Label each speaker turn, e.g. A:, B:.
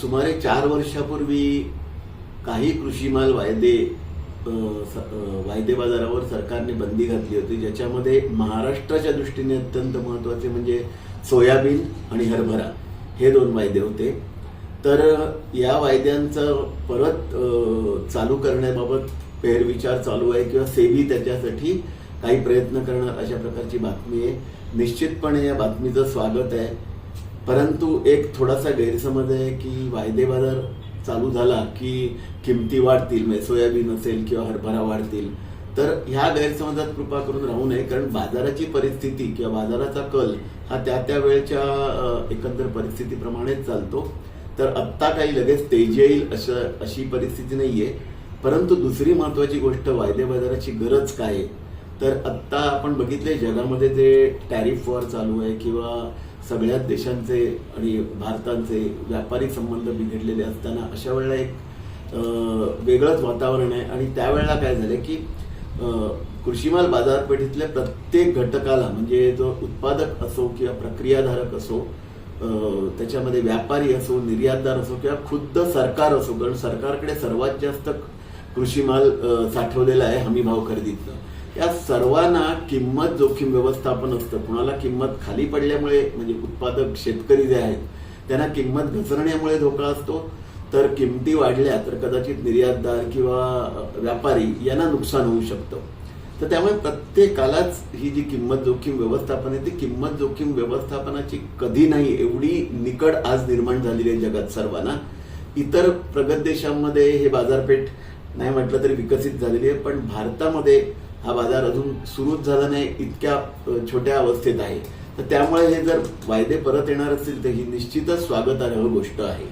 A: सुमारे चार वर्षापूर्वी काही कृषी माल वायदे स- वायदे बाजारावर सरकारने बंदी घातली होती ज्याच्यामध्ये महाराष्ट्राच्या दृष्टीने अत्यंत महत्त्वाचे म्हणजे सोयाबीन आणि हरभरा हे दोन वायदे होते. तर या वायद्यांचं परत चालू करण्याबाबत फेरविचार चालू आहे किंवा सेबी त्याच्यासाठी काही प्रयत्न करणार अशा प्रकारची बातमी आहे. निश्चितपणे या बातमीचं स्वागत आहे. परंतु एक थोडासा गैरसमज आहे की वायदे बाजार चालू झाला की किमती वाढतील म्हणजे सोयाबीन असेल किंवा हरभरा वाढतील तर ह्या गैरसमजात कृपा करून राहू नये कारण बाजाराची परिस्थिती किंवा बाजाराचा कल हा त्या त्या वेळच्या एकंदर परिस्थितीप्रमाणेच चालतो. तर आत्ता काही लगेच तेजी येईल असं अशी परिस्थिती नाहीये. परंतु दुसरी महत्वाची गोष्ट वायदे बाजाराची गरज काय आहे? तर आत्ता आपण बघितले जगामध्ये जे टॅरिफ वॉर चालू आहे किंवा सगळ्याच देशांचे आणि भारताचे व्यापारी संबंध बिघडलेले असताना अशा वेळेला एक वेगळंच वातावरण आहे. आणि त्यावेळेला काय झालं की कृषीमाल बाजारपेठेतल्या प्रत्येक घटकाला म्हणजे जो उत्पादक असो किंवा प्रक्रियाधारक असो त्याच्यामध्ये व्यापारी असो निर्यातदार असो किंवा खुद्द सरकार असो कारण सरकारकडे सर्वात जास्त कृषी माल साठवलेला आहे हमी भाव खरेदीतनं. या सर्वांना किंमत जोखीम व्यवस्थापन असतं. कुणाला किंमत खाली पडल्यामुळे म्हणजे उत्पादक शेतकरी जे आहेत त्यांना किंमत घसरण्यामुळे धोका असतो. तर किमती वाढल्या तर कदाचित निर्यातदार किंवा व्यापारी यांना नुकसान होऊ शकतं. तर त्यामुळे प्रत्येकालाच ही जी किंमत जोखीम व्यवस्थापन आहे ती किंमत जोखीम व्यवस्थापनाची कधी नाही एवढी निकड आज निर्माण झालेली आहे जगात सर्वांना. इतर प्रगत देशांमध्ये हे बाजारपेठ नाही म्हटलं तरी विकसित झालेली आहे पण भारतामध्ये हा बाजार अजून सुरूच झाला नाही इतक्या छोट्या अवस्थेत आहे. तर त्यामुळे हे जर वायदे परत येणार असतील तर ही निश्चितच स्वागतार्ह गोष्ट आहे.